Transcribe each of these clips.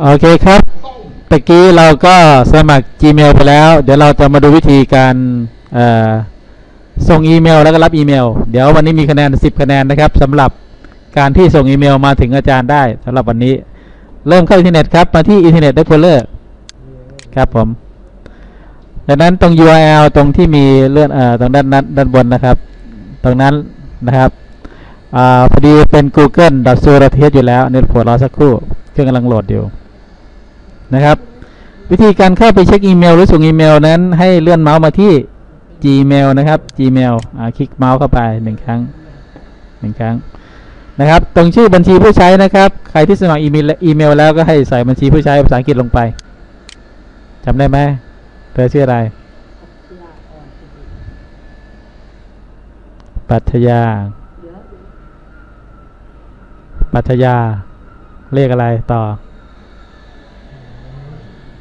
โอเคครับตะกี้เราก็สมัคร Gmail ไปแล้ว เดี๋ยวเราจะมาดูวิธีการส่งอีเมลแล้วก็รับอีเมล เดี๋ยววันนี้มีคะแนน 10 คะแนนนะครับสำหรับการที่ส่งอีเมลมาถึงอาจารย์ได้สำหรับวันนี้ เริ่มเข้าอินเทอร์เน็ตครับ มาที่ Internet Explorer ครับผมดังนั้นตรง URL ตรงที่มีเลื่อนอตรงด้านนั้นด้านบนนะครับ ตรงนั้นนะครับอพอดีเป็น google s u r a t e อยู่แล้วเน็ตโผล่รอสักครู่ เครื่องกำลังโหลดอยู่นะครับ วิธีการเข้าไปเช็คอีเมล หรือส่งอีเมลนั้นให้เลื่อนเมาส์มาที่ Gmail นะครับ Gmail อ่าคลิกเมาส์เข้าไปหนึ่งครั้งหนึ่งครั้งนะครับ ตรงชื่อบัญชีผู้ใช้นะครับ ใครที่สมัครอีเมลอีเมลแล้วก็ให้ใส่บัญชีผู้ใช้ภาษาอังกฤษลงไปจำได้ไหมเธอชื่ออะไร ปัทยา ปัทยา เลขอะไรต่อ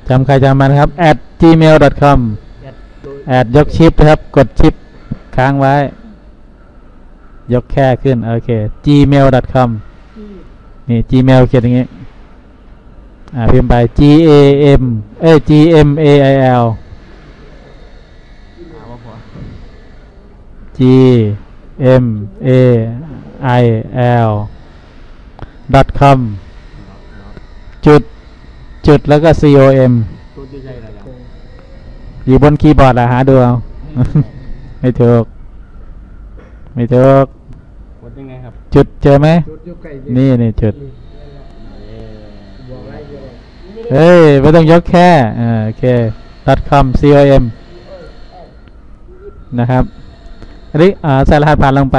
จำใครจำมันครับ at gmail.com แอดยกชิปนะครับ กดชิปค้างไว้ ยกแค่ขึ้น โอเค gmail.com นี่ gmail เขียนอย่างงี้ อ่าพิมพ์ไป g a m เอ้ g m a i l g m a i l dot com จุดจุดแล้วก็ c o m ตัวที่ใช่อะไรครับอยู่บนคีย์บอร์ดอะหาดูเอา ไม่ถูก ไม่ถูกกดยังไงครับจุดเจอไหม จุดอยู่ใกล้นี่นี่จุด บอกอะไรเดียวเฮ้ย ไม่ต้องยกแค่อ่าโอเค .com com นะครับ อันนี้อ่าใส่รหัสผ่านลงไป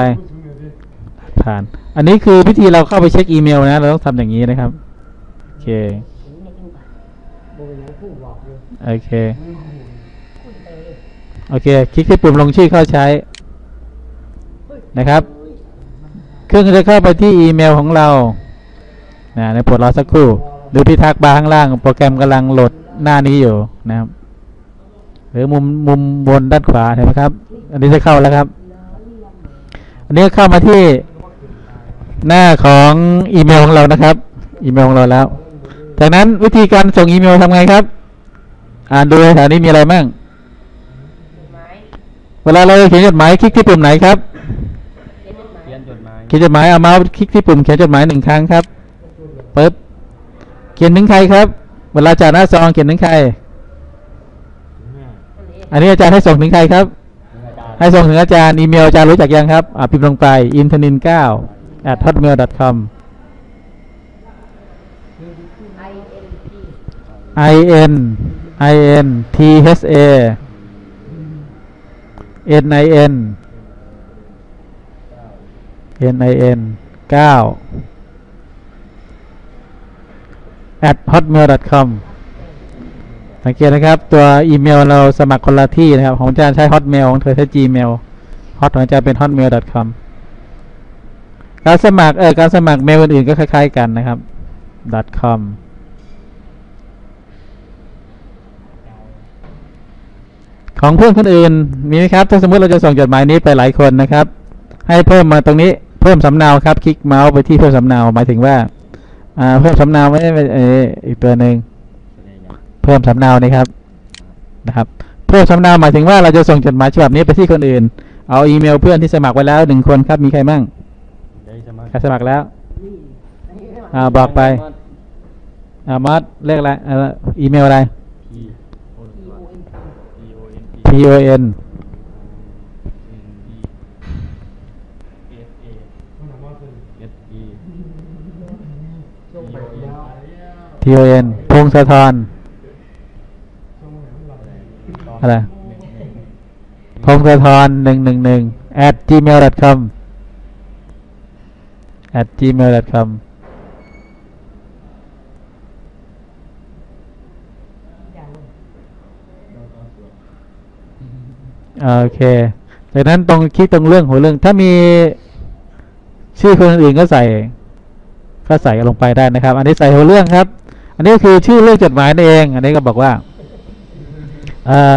ผ่าน อันนี้คือวิธีเราเข้าไปเช็คอีเมลนะ เราต้องทำอย่างนี้นะครับโอ เคบอกอย่างผู้บอกอยู่โอเค โอเค คลิกที่ปุ่มลงชื่อเข้าใช้ นะครับ เครื่องจะเข้าไปที่อีเมลของเรา นะในปรดรอสักครู่ ดูที่ทักบาร์ข้างล่าง โปรแกรมกำลังโหลดหน้านี้อยู่นะครับ หรือมุมมุมบนด้านขวาเห็นไหมครับ อันนี้จะเข้าแล้วครับ อันนี้เข้ามาที่หน้าของอีเมลของเรานะครับ อีเมลของเราแล้ว จากนั้นวิธีการส่งอีเมลทำไงครับ อ่านดูแถวนี้มีอะไรบ้างเวลาเราเขียนจดหมายคลิกที่ปุ่มไหนครับเขียนจดหมายเขียนจดหมายเอาเมาส์คลิกที่ปุ่มเขียนจดหมายหนึ่งครั้งครับปึ๊บเขียนถึงใครครับ เวลาจ่าหน้าซองเขียนถึงใคร อันนี้อาจารย์ให้ส่งถึงใครครับ ให้ส่งถึงอาจารย์อีเมลอาจารย์รู้จักยังครับ อ่าพิมพ์ลงไป i n t e r n i n 9 at hotmail com i n i n t h a n i n n i n 9 at hotmail com สังเกตนะครับ ตัวอีเมลเราสมัครคนละที่นะครับ ของอาจารย์ใช้ hotmail ของเธอใช้ gmail hot ของอาจารย์เป็น hotmail com การสมัครเออการสมัครเมลอื่นๆก็คล้าย ๆ กันนะครับ com ของเพื่อนคนอื่นมีไหมครับ ถ้าสมมติเราจะส่งจดหมายนี้ไปหลายคนนะครับ ให้เพิ่มมาตรงนี้เพิ่มสำเนาครับ คลิกเมาส์ไปที่เพิ่มสำเนาหมายถึงว่าอ่าเพิ่มสำเนาไม่ได้เป็นเอออีกตัวหนึ่งเพิ่มสำเนานี่ครับนะครับ เพิ่มสำเนาหมายถึงว่าเราจะส่งจดหมายฉบับนี้ไปที่คนอื่น เอาอีเมลเพื่อนที่สมัครไว้แล้วหนึ่งคนครับมีใครมั่งได้สมัครใครสมัครแล้วอ่าบอกไปอ่ามอสเลขอะไรเอ่ออีเมลอะไร P O N P O N p o n S E ช่วงไปแล้ว t o n พงศธรช่วงนั้นเราอะไรพงศธรหนึ่งหนึ่งหนึ่ง at gmail com at gmail com โอเคจากนั้นตรงคลิกตรงเรื่องหัวเรื่อง ถ้ามีชื่อคนอื่นก็ใส่ก็ใส่ลงไปได้นะครับ อันนี้ใส่หัวเรื่องครับ อันนี้ก็คือชื่อเรื่องจดหมายนั่นเอง อันนี้ก็บอกว่าเอ่อ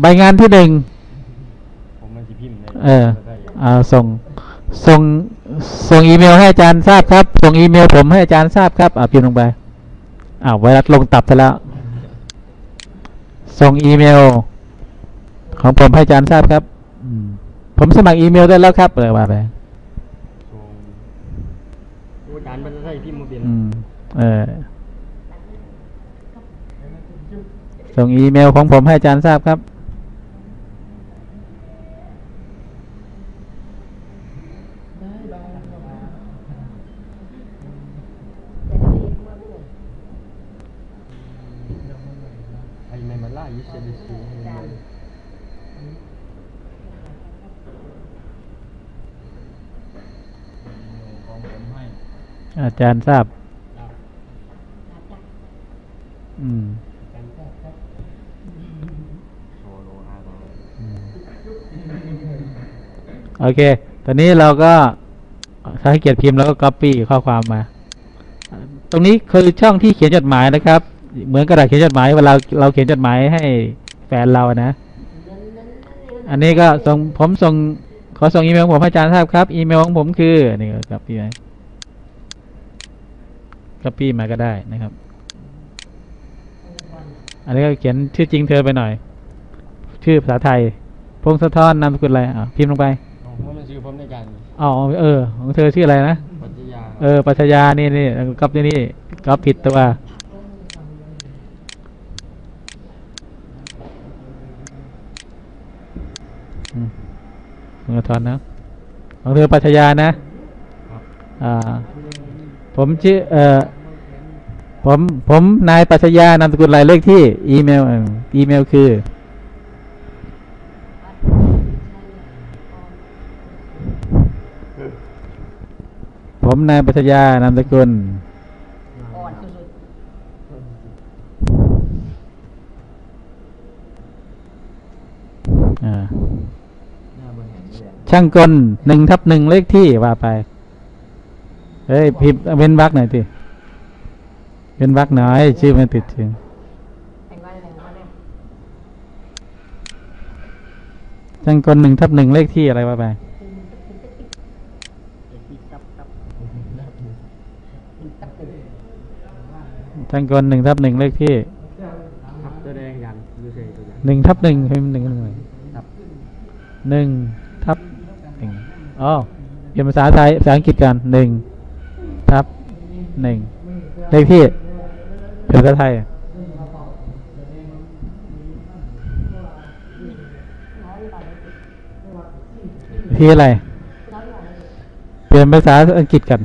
ใบงานที่หนึ่งผมมันสิพิมพ์ในเออเอาส่งส่งส่งอีเมลให้อาจารย์ทราบครับ ส่งอีเมลผมให้อาจารย์ทราบครับอ่าพิมพ์ลงไปอ้าวไวรัสลงตับซะแล้ว ส่งอีเมล ของผมให้อาจารย์ทราบครับอืมผมสมัครอีเมลได้แล้วครับเลยว่าไปส่งอาจารย์มันจะใช้พิมพ์มาเปลี่ยนอืมเออส่งอีเมลของผมให้อาจารย์ทราบครับ ไอ้แม่มันล่ายิเซดิซี อาจารย์ทราบ อืมโซโลอาร์ตโอเค ตอนนี้เราก็ถ้าให้เกียรติพิมพ์แล้วก็ copy ข้อความมา ตรงนี้คือช่องที่เขียนจดหมายนะครับ เหมือนกระดาษเขียนจดหมายเวลาเราเขียนจดหมายให้แฟนเรานะ อันนี้ก็ส่งผมส่ง ขอส่งอีเมลของผมให้อาจารย์ทราบครับ อีเมลของผมคือนี่ก็ copy ไว้ copy มาก็ได้นะครับ อันนี้ก็เขียนชื่อจริงเธอไปหน่อย ชื่อภาษาไทย พงศธรนามสกุลอะไรอะพิมพ์ลงไปอ๋อเพราะมันชื่อผมในการอ๋อเออ ของเธอชื่ออะไรนะปัจจัยาเออ ปัชญานี่นี่ก๊อปนี่นี่ก๊อปผิดตัวอืม คุณกระทอนนะของเธอปัชญานะอ่าผมชื่อเอ่อผมผมนายปัชญานามสกุลอะไรเลขที่ อีเมลอออีเมลคือผมนายปัชญานามสกุล อ่อนสุด อ่า หน้าเบอร์แห่งนี้แหละ ช่างกลหนึ่งทับหนึ่งเลขที่ว่าไป เฮ้ยพิมพ์เว้นวรรคหน่อยสิเว้นวรรคหน่อย ชื่อมันติดถึงๆแต่งวันแต่งวันเนี่ยช่างกลหนึ่งทับหนึ่งเลขที่อะไรว่าไปช่างกลหนึ่งทับหนึ่งเลขที่ตัวแดงยันหนึ่งทับหนึ่งพิมพ์หนึ่งหนึ่งหนึ่งทับ อ๋อเขียนภาษาไทยภาษาอังกฤษกันหนึ่งทับหนึ่งเลขที่เป็นภาษาไทยที่อะไรเลยเปลี่ยนภาษาอังกฤษกัน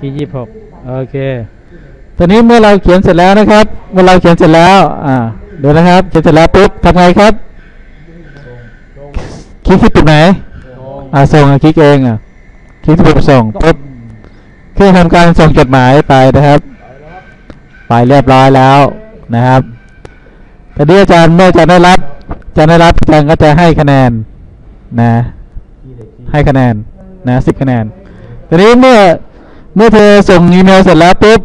ที่ยี่สิบหกโอเค ตอนนี้เมื่อเราเขียนเสร็จแล้วนะครับ เมื่อเราเขียนเสร็จแล้ว อ่า เดี๋ยวนะครับ เขียนเสร็จแล้วปุ๊บทำไงครับ คลิกที่ปุ่มไหนอ่าส่งอะคลิกเองอะคลิกที่ปุ่มส่งปุ๊บเครื่องทำการส่งจดหมายไปนะครับ ไปเรียบร้อยแล้วนะครับตอนนี้อาจารย์เมื่ออาจารย์ได้รับอาจารย์ได้รับอาจารย์ก็จะให้คะแนนนะ ให้คะแนนนะสิบคะแนนทีนี้เมื่อเมื่อเธอส่งอีเมลเสร็จแล้วปุ๊บ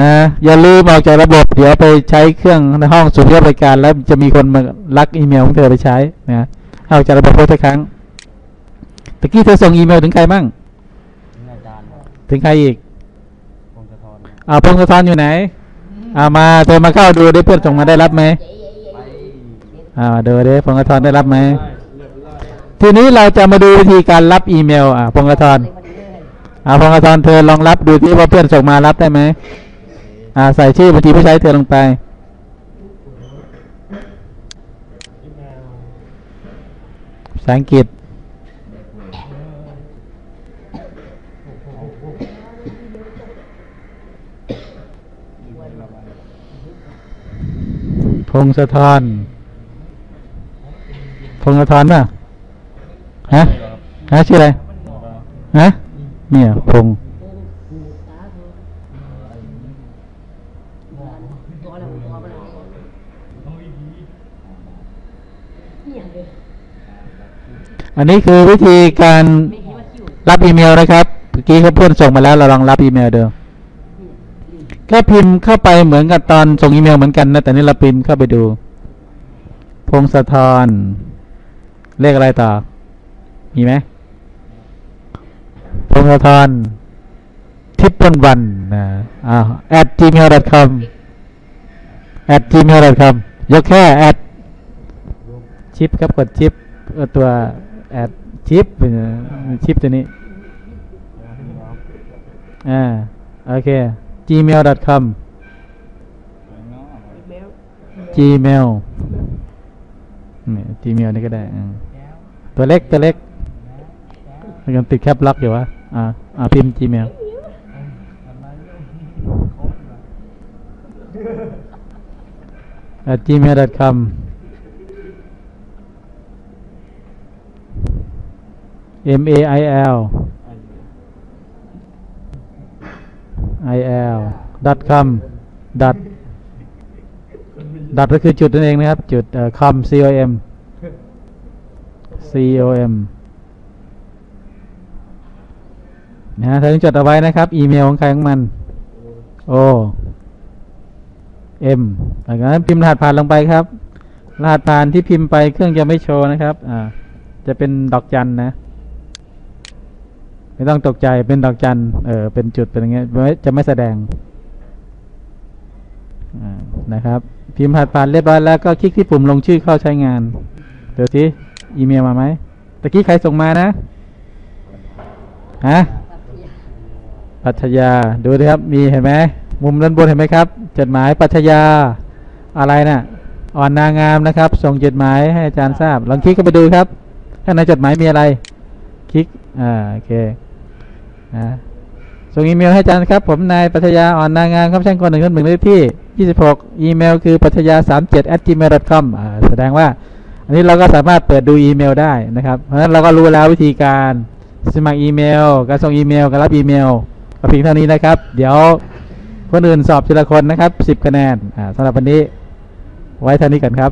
นะอย่าลืมออกจากระบบเดี๋ยวไปใช้เครื่องในห้องสูบเรียบบริการ แล้วจะมีคนมาลักอีเมลของเธอไปใช้นะ ให้ออกจากระบบเพื่อทุกครั้งตะกี้เธอส่งอีเมลถึงใครบ้างอาจารย์ถึงใครอีกพงศธรอ่าพงศธรอยู่ไหนอ่ามาเธอมาเข้าดูได้เพื่อนส่งมาได้รับไหมอ่ามาดูดิพงศธรได้รับไหมทีนี้เราจะมาดูวิธีการรับอีเมลอ่าพงศธรเลยพอดีเลยอ่าพงศธรเธอลองรับดูที่ว่าเพื่อนส่งมารับได้ไหมอ่าใส่ชื่อบัญชีผู้ใช้เธอลงไป ภา ษาอังกฤษ พงศธรพงศธรป่ะ ฮะ ฮะชื่ออะไร ฮะ เนี่ยพง ตัวอะไรตัวอะไรนี่อย่างเดียว อันนี้คือวิธีการรับอีเมลนะครับเมื่อกี้เขาเพื่อนส่งมาแล้วเราลองรับอีเมลเดูก็พิมพ์เข้าไปเหมือนกับตอนส่งอีเมลเหมือนกันนะแต่นี่เราพิมพ์เข้าไปดู พงศธรเลขอะไรต่อ มีไหมพงศธรทิปเปิลวันนะอ้า at gmail.com at gmail.com ยกแค่ at ชิปครับกดชิปตัว at ชิปชิปตัวนี้อ่าโอเค gmail.com gmail gmail นี่ก็ได้ ตัวเล็กตัวเล็กมันยังติดแคปล็อกอยู่วะอ่าอ่าพิมพ์ gmail อ่า gmail.com m a i l i l dot com dot dot ก็คือจุดนั่นเองนะครับ จุดเอ่อ com c o m c o m นะฮะเธอต้องจดเอาไว้นะครับ อีเมลของใครของมันโอ M หลังจากนั้นพิมพ์รหัสผ่านลงไปครับ รหัสผ่านที่พิมพ์ไปเครื่องจะไม่โชว์นะครับ อ่า จะเป็นดอกจันนะ ไม่ต้องตกใจเป็นดอกจันเออเป็นจุดเป็นอย่างเงี้ยจะไม่แสดงนะครับพิมพ์รหัสผ่านเรียบร้อยแล้วก็คลิกที่ปุ่มลงชื่อเข้าใช้งานเดี๋ยวทีอีเมลมาไหมตะกี้ใครส่งมานะฮะปัทยาดูดิครับมีเห็นไหมมุมด้านบนเห็นไหมครับ จดหมายปัทยาอะไรนะ่ะอ่อนนางามนะครับ ส่งจดหมายให้อาจารย์ทราบลองคลิกเข้าไปดูครับข้างในจดหมายมีอะไร คลิกอ่าโอเค นะส่งอีเมลให้อาจารย์ครับ ผมนายปัทยาอ่อนนางามครับช่างคนหนึ่งคนหนึ่งเลขที่ 26 อีเมลคือปัทยา 37 at gmail com อ่าแสดงว่า อันนี้เราก็สามารถเปิดดูอีเมลได้นะครับ เพราะฉะนั้นเราก็รู้แล้ววิธีการสมัครอีเมล การส่งอีเมล การรับอีเมลก็เพียงเท่านี้นะครับ เดี๋ยวคนอื่นสอบทีละคนนะครับ 10 คะแนนอ่าสำหรับวันนี้ ไว้เท่านี้กันครับ